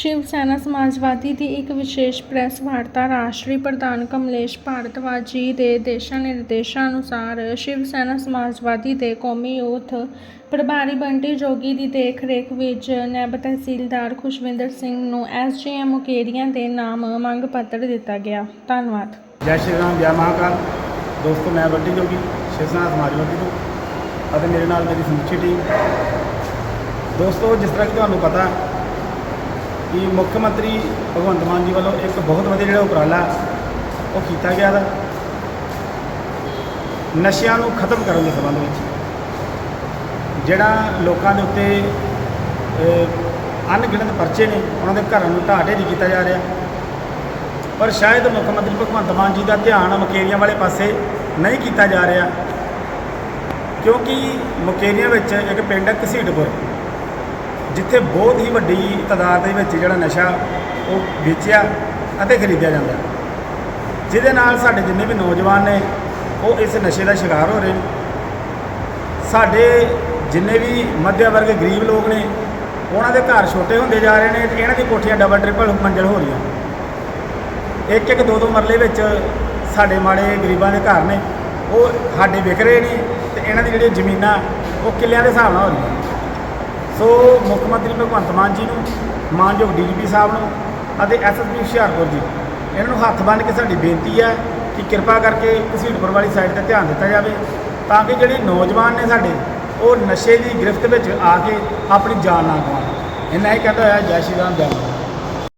ਸ਼ਿਵ ਸੈਨਾ ਸਮਾਜਵਾਦੀ ਦੀ ਇੱਕ ਵਿਸ਼ੇਸ਼ ਪ੍ਰੈਸ ਵਾਰਤਾ ਰਾਸ਼ਟਰੀ ਪ੍ਰਧਾਨ ਕਮਲੇਸ਼ ਭਾਰਤਵਾਜ ਜੀ ਦੇ ਦਿਸ਼ਾ ਨਿਰਦੇਸ਼ਾਂ ਅਨੁਸਾਰ ਸ਼ਿਵ ਸੈਨਾ ਸਮਾਜਵਾਦੀ ਦੇ ਕੌਮੀ ਯੂਥ ਪ੍ਰਭਾਰੀ ਬੰਟੀ ਜੋਗੀ ਦੀ ਦੇਖ ਰੇਖ ਵਿੱਚ ਨੈਬ ਤਹਿਸੀਲਦਾਰ ਖੁਸ਼ਵਿੰਦਰ ਸਿੰਘ ਨੂੰ ਐਸਜੀਐਮ ਮੁਕੇਰੀਆਂ ਦੇ ਨਾਮ ਮੰਗ ਪੱਤਰ ਦਿੱਤਾ ਗਿਆ। ਧੰਨਵਾਦ। ਜੈ ਸ਼੍ਰੀ ਰਾਮ, ਜੈ ਮਹਾਕਾਲ। ਦੋਸਤੋ, ਮੈਂ ਬੰਟੀ ਜੋਗੀ, ਸ਼ਿਵ ਸੈਨਾ ਸਮਾਜਵਾਦੀ ਤੋਂ ਅਤੇ ਮੇਰੇ ਨਾਲ ਮੇਰੀ ਸਮੁੱਚੀ ਟੀਮ। ਦੋਸਤੋ, ਜਿਸ ਤਰ੍ਹਾਂ ਕਿ ਤੁਹਾਨੂੰ ਪਤਾ ਕਿ ਮੁੱਖ ਮੰਤਰੀ ਭਗਵੰਤ ਮਾਨ ਜੀ ਵੱਲੋਂ ਇੱਕ ਬਹੁਤ ਵਧੀਆ ਜਿਹੜਾ ਉਪਰਾਲਾ ਉਹ ਕੀਤਾ ਗਿਆ ਦਾ ਨਸ਼ਿਆਂ ਨੂੰ ਖਤਮ ਕਰਨ ਦੇ ਸੰਬੰਧ ਵਿੱਚ। ਜਿਹੜਾ ਲੋਕਾਂ ਦੇ ਉੱਤੇ ਅਹ, ਅਣਗਿਣਤ ਪਰਚੇ ਨੇ ਉਹਨਾਂ ਦੇ ਘਰਾਂ ਨੂੰ ਢਾਹ ਢੇਰੀ ਕੀਤਾ ਜਾ ਰਿਹਾ। ਪਰ ਸ਼ਾਇਦ ਮੁੱਖ ਮੰਤਰੀ ਭਗਵੰਤ ਮਾਨ ਜੀ ਦਾ ਧਿਆਨ ਮਕੇਰੀਆਂ ਵਾਲੇ ਪਾਸੇ ਨਹੀਂ ਕੀਤਾ ਜਾ ਰਿਹਾ। ਕਿਉਂਕਿ ਮਕੇਰੀਆਂ ਵਿੱਚ ਇੱਕ ਪਿੰਡ ਹੈ ਘਸੀਟਪੁਰ ਜਿੱਥੇ ਬਹੁਤ ਹੀ ਵੱਡੀ ਤਾਦਾਦ ਦੇ ਵਿੱਚ ਜਿਹੜਾ ਨਸ਼ਾ ਉਹ ਵੇਚਿਆ ਅਤੇ ਖਰੀਦਿਆ ਜਾਂਦਾ। ਜਿਹਦੇ ਨਾਲ ਸਾਡੇ ਜਿੰਨੇ ਵੀ ਨੌਜਵਾਨ ਨੇ, ਉਹ ਇਸ ਨਸ਼ੇ ਦਾ ਸ਼ਿਕਾਰ ਹੋ ਰਹੇ ਨੇ। ਸਾਡੇ ਜਿੰਨੇ ਵੀ ਮੱਧਿਆ ਵਰਗ ਗਰੀਬ ਲੋਕ ਨੇ, ਉਹਨਾਂ ਦੇ ਘਰ ਛੋਟੇ ਹੁੰਦੇ ਜਾ ਰਹੇ ਨੇ ਤੇ ਇਹਨਾਂ ਦੀ ਕੋਠੀਆਂ ਡਬਲ ਟ੍ਰਿਪਲ ਮੰਜ਼ਲ ਹੋ ਰਹੀਆਂ। ਇੱਕ ਇੱਕ ਦੋ ਦੋ ਮਰਲੇ ਵਿੱਚ ਸਾਡੇ ਮਾੜੇ ਗਰੀਬਾਂ ਦੇ ਘਰ ਨੇ, ਉਹ ਸਾਡੇ ਵਿਕ ਰਹੇ ਨੇ ਤੇ ਇਹਨਾਂ ਦੀ ਜਿਹੜੀ ਜ਼ਮੀਨਾਂ, ਉਹ ਕਿੱਲਿਆਂ ਦੇ ਹਿਸਾਬ ਨਾਲ ਹੋ ਰਹੀਆਂ। ਸੋ ਮੁੱਖ ਮੰਤਰੀ ਭਗਵੰਤ ਮਾਨ ਜੀ ਨੂੰ ਮਾਨਯੋਗ ਡੀਜੀਪੀ ਸਾਹਿਬ ਨੂੰ ਅਤੇ ਐਸਐਸਪੀ ਹੁਸ਼ਿਆਰਪੁਰ ਜੀ, ਇਹਨਾਂ ਨੂੰ ਹੱਥ ਬੰਨ੍ਹ ਕੇ ਸਾਡੀ ਬੇਨਤੀ ਹੈ ਕਿ ਕਿਰਪਾ ਕਰਕੇ ਘਸੀਟਪੁਰ ਵਾਲੀ ਸਾਈਡ ਤੇ ਧਿਆਨ ਦਿੱਤਾ ਜਾਵੇ ਤਾਂ ਕਿ ਜਿਹੜੇ ਨੌਜਵਾਨ ਨੇ ਸਾਡੇ, ਉਹ ਨਸ਼ੇ ਦੀ ਗ੍ਰਿਫਤ ਵਿੱਚ ਆ ਕੇ ਆਪਣੀ ਜਾਨ ਨਾ ਗਵਾਉਣ। ਇੰਨਾ ਹੀ ਕਹਿੰਦਾ ਹੋਇਆ, ਜੈ ਸ਼੍ਰੀ ਰਾਮ, ਜੈ